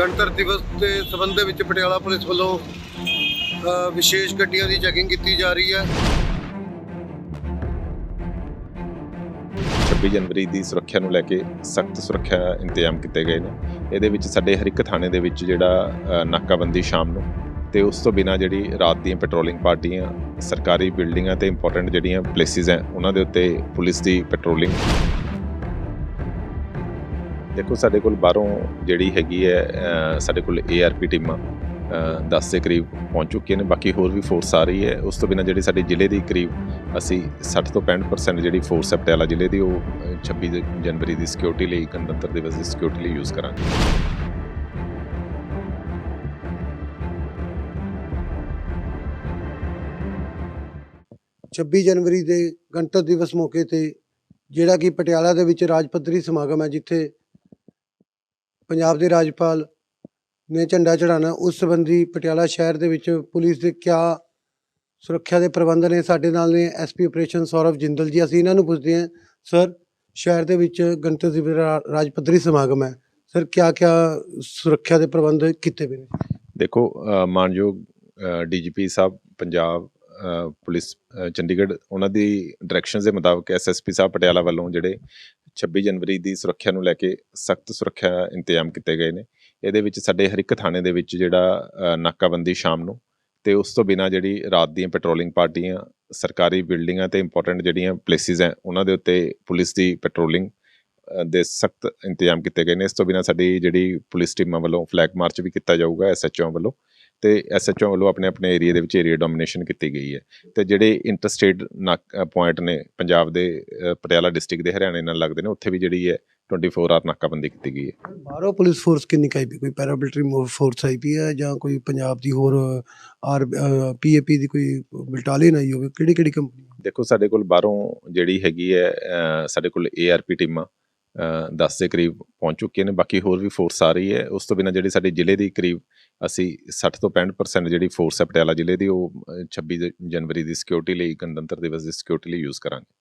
ਗਣਤੰਤਰ ਦਿਵਸ ਦੇ ਸਬੰਧ ਦੇ ਵਿੱਚ ਪਟਿਆਲਾ ਪੁਲਿਸ ਵੱਲੋਂ ਵਿਸ਼ੇਸ਼ ਗੱਡੀਆਂ ਦੀ ਚੈਕਿੰਗ ਕੀਤੀ ਜਾ ਰਹੀ ਹੈ। 26 ਜਨਵਰੀ ਦੀ ਸੁਰੱਖਿਆ ਨੂੰ ਲੈ ਕੇ ਸਖਤ ਸੁਰੱਖਿਆ ਇੰਤਜ਼ਾਮ ਕੀਤੇ ਗਏ ਨੇ। ਇਹਦੇ ਵਿੱਚ ਸਾਡੇ ਹਰ ਇੱਕ ਥਾਣੇ ਦੇ ਵਿੱਚ ਜਿਹੜਾ ਨਾਕਾਬੰਦੀ ਸ਼ਾਮ ਨੂੰ ਤੇ ਉਸ ਤੋਂ ਬਿਨਾ ਜਿਹੜੀ ਰਾਤ ਦੀਆਂ ਪੈਟਰੋਲਿੰਗ ਪਾਰਟੀਆਂ, ਸਰਕਾਰੀ ਬਿਲਡਿੰਗਾਂ ਤੇ ਇੰਪੋਰਟੈਂਟ ਜਿਹੜੀਆਂ ਪਲੇਸਿਸ ਹੈ, ਉਹਨਾਂ ਦੇ ਉੱਤੇ ਪੁਲਿਸ ਦੀ ਪੈਟਰੋਲਿੰਗ ਦੇਖੋ ਸਾਡੇ ਕੋਲ ਬਾਹਰੋਂ ਜਿਹੜੀ ਹੈਗੀ ਹੈ ਸਾਡੇ ਕੋਲ ਏਆਰਪੀ ਟੀਮਾਂ ਅ, 10 ਦੇ ਕਰੀਬ ਪਹੁੰਚ ਚੁੱਕੀਆਂ ਨੇ ਬਾਕੀ ਹੋਰ ਵੀ ਫੋਰਸ ਆ ਰਹੀ ਹੈ। ਉਸ ਤੋਂ ਬਿਨਾ ਜਿਹੜੀ ਸਾਡੇ ਜ਼ਿਲ੍ਹੇ ਦੀ ਕਰੀਬ ਅਸੀਂ 60 ਤੋਂ 65% ਜਿਹੜੀ ਫੋਰਸ ਹੈ ਪਟਿਆਲਾ ਜ਼ਿਲ੍ਹੇ ਦੀ ਉਹ ਅ, 26 ਜਨਵਰੀ ਦੀ ਸਿਕਿਉਰਿਟੀ ਲਈ ਗਣਤੰਤਰ ਦਿਵਸ ਦੀ ਸਿਕਿਉਰਿਟੀ ਲਈ ਯੂਜ਼ ਕਰਾਂਗੇ। 26 ਜਨਵਰੀ ਦੇ ਗਣਤੰਤਰ ਦਿਵਸ ਮੌਕੇ ਤੇ ਜਿਹੜਾ ਕਿ ਪਟਿਆਲਾ ਦੇ ਵਿੱਚ ਰਾਜ ਪੱਧਰੀ ਸਮਾਗਮ ਹੈ ਜਿੱਥੇ ਪੰਜਾਬ ਦੇ ਰਾਜਪਾਲ ਨੇ ਝੰਡਾ ਚੜਾਣਾ ਉਸ ਸੰਬੰਧੀ ਪਟਿਆਲਾ ਸ਼ਹਿਰ ਦੇ ਵਿੱਚ ਪੁਲਿਸ ਦੇ ਕਿਆ ਸੁਰੱਖਿਆ ਦੇ ਪ੍ਰਬੰਧ ਨੇ ਸਾਡੇ ਨਾਲ ਨੇ ਐਸਪੀ ਆਪਰੇਸ਼ਨ ਸੌਰਵ ਜਿੰਦਲ ਜੀ। ਅਸੀਂ ਇਹਨਾਂ ਨੂੰ ਪੁੱਛਦੇ ਹਾਂ ਸਰ ਸ਼ਹਿਰ ਦੇ ਵਿੱਚ ਗਣਤੰਤਰ ਦਿਵਸ ਰਾਜ ਪੱਧਰੀ ਸਮਾਗਮ ਹੈ। ਸਰ ਕਿਆ ਕਿਆ ਸੁਰੱਖਿਆ ਦੇ ਪ੍ਰਬੰਧ ਕੀਤੇ ਗਏ ਨੇ? ਦੇਖੋ ਅ, ਮਾਨਯੋਗ ਡੀਜੀਪੀ ਸਾਹਿਬ ਪੰਜਾਬ ਪੁਲਿਸ ਚੰਡੀਗੜ੍ਹ ਉਹਨਾਂ ਦੀ ਡਾਇਰੈਕਸ਼ਨਸ ਦੇ ਮੁਤਾਬਕ ਐਸਐਸਪੀ ਸਾਹਿਬ ਪਟਿਆਲਾ ਵੱਲੋਂ ਜਿਹੜੇ 26 ਜਨਵਰੀ ਦੀ ਸੁਰੱਖਿਆ ਨੂੰ ਲੈ ਕੇ ਸਖਤ ਸੁਰੱਖਿਆ ਇੰਤਜ਼ਾਮ ਕੀਤੇ ਗਏ ਨੇ। ਇਹਦੇ ਵਿੱਚ ਸਾਡੇ ਹਰ ਇੱਕ ਥਾਣੇ ਦੇ ਵਿੱਚ ਜਿਹੜਾ ਨਾਕਾਬੰਦੀ ਸ਼ਾਮ ਨੂੰ ਤੇ ਉਸ ਤੋਂ ਬਿਨਾ ਜਿਹੜੀ ਰਾਤ ਦੀਆਂ ਪੈਟਰੋਲਿੰਗ ਪਾਰਟੀਆਂ, ਸਰਕਾਰੀ ਬਿਲਡਿੰਗਾਂ ਤੇ ਇੰਪੋਰਟੈਂਟ ਜਿਹੜੀਆਂ ਪਲੇਸਿਸ ਹੈ, ਉਹਨਾਂ ਦੇ ਉੱਤੇ ਪੁਲਿਸ ਦੀ ਪੈਟਰੋਲਿੰਗ ਦੇ ਸਖਤ ਇੰਤਜ਼ਾਮ ਕੀਤੇ ਗਏ ਨੇ। ਇਸ ਤੋਂ ਬਿਨਾ ਸਾਡੀ ਜਿਹੜੀ ਪੁਲਿਸ ਟੀਮਾਂ ਵੱਲੋਂ ਫਲੈਗ ਮਾਰਚ ਵੀ ਕੀਤਾ ਜਾਊਗਾ ਐਸਐਚਓ ਵੱਲੋਂ। ਤੇ ਐਸਐਚਓ ਵੱਲੋਂ ਆਪਣੇ ਆਪਣੇ ਏਰੀਆ ਦੇ ਵਿੱਚ ਏਰੀਆ ਡੋਮੀਨੇਸ਼ਨ ਕੀਤੀ ਗਈ ਹੈ। ਤੇ ਜਿਹੜੇ ਇੰਟਰਸਟੇਟ ਪੁਆਇੰਟ ਨੇ ਪੰਜਾਬ ਦੇ ਪਟਿਆਲਾ ਡਿਸਟ੍ਰਿਕਟ ਦੇ ਹਰਿਆਣੇ ਨਾਲ ਲੱਗਦੇ ਨੇ ਉੱਥੇ ਵੀ ਜਿਹੜੀ ਹੈ 24 ਆਵਰ ਨਾਕਾਬੰਦੀ ਕੀਤੀ ਗਈ ਹੈ। ਬਾਹਰੋਂ ਪੁਲਿਸ ਫੋਰਸ ਕਿੰਨੀ ਕਾਈ ਵੀ ਕੋਈ ਪੈਰਾਮਿਲਟਰੀ ਫੋਰਸ ਆਈ ਪਈ ਹੈ ਜਾਂ ਕੋਈ ਪੰਜਾਬ ਦੀ ਹੋਰ ਆਰ ਪੀਏਪੀ ਦੀ ਕੋਈ ਬਟਾਲੀਅਨ ਆਈ ਹੋਵੇ? ਕਿਹੜੀ ਕਿਹੜੀ ਕੰਪਨੀ ਦੇਖੋ ਸਾਡੇ ਕੋਲ ਬਾਹਰੋਂ ਜਿਹੜੀ ਹੈਗੀ ਹੈ ਸਾਡੇ ਕੋਲ ਏਆਰਪੀ ਟੀਮਾਂ 10 ਦੇ ਕਰੀਬ ਪਹੁੰਚ ਚੁੱਕੇ ਨੇ ਬਾਕੀ ਹੋਰ ਵੀ ਫੋਰਸ ਆ ਰਹੀ ਹੈ। ਉਸ ਤੋਂ ਬਿਨਾ ਜਿਹੜੀ ਸਾਡੇ ਜ਼ਿਲ੍ਹੇ ਦੀ ਕਰੀਬ ਅਸੀਂ 60 ਤੋਂ 65% ਜਿਹੜੀ ਫੋਰਸ ਹੈ ਪਟਿਆਲਾ ਜ਼ਿਲ੍ਹੇ ਦੀ ਉਹ ਅ, 26 ਜਨਵਰੀ ਦੀ ਸਿਕਿਉਰਿਟੀ ਲਈ ਗਣਤੰਤਰ ਦਿਵਸ ਦੀ ਸਿਕਿਉਰਿਟੀ ਲਈ ਯੂਜ਼ ਕਰਾਂਗੇ।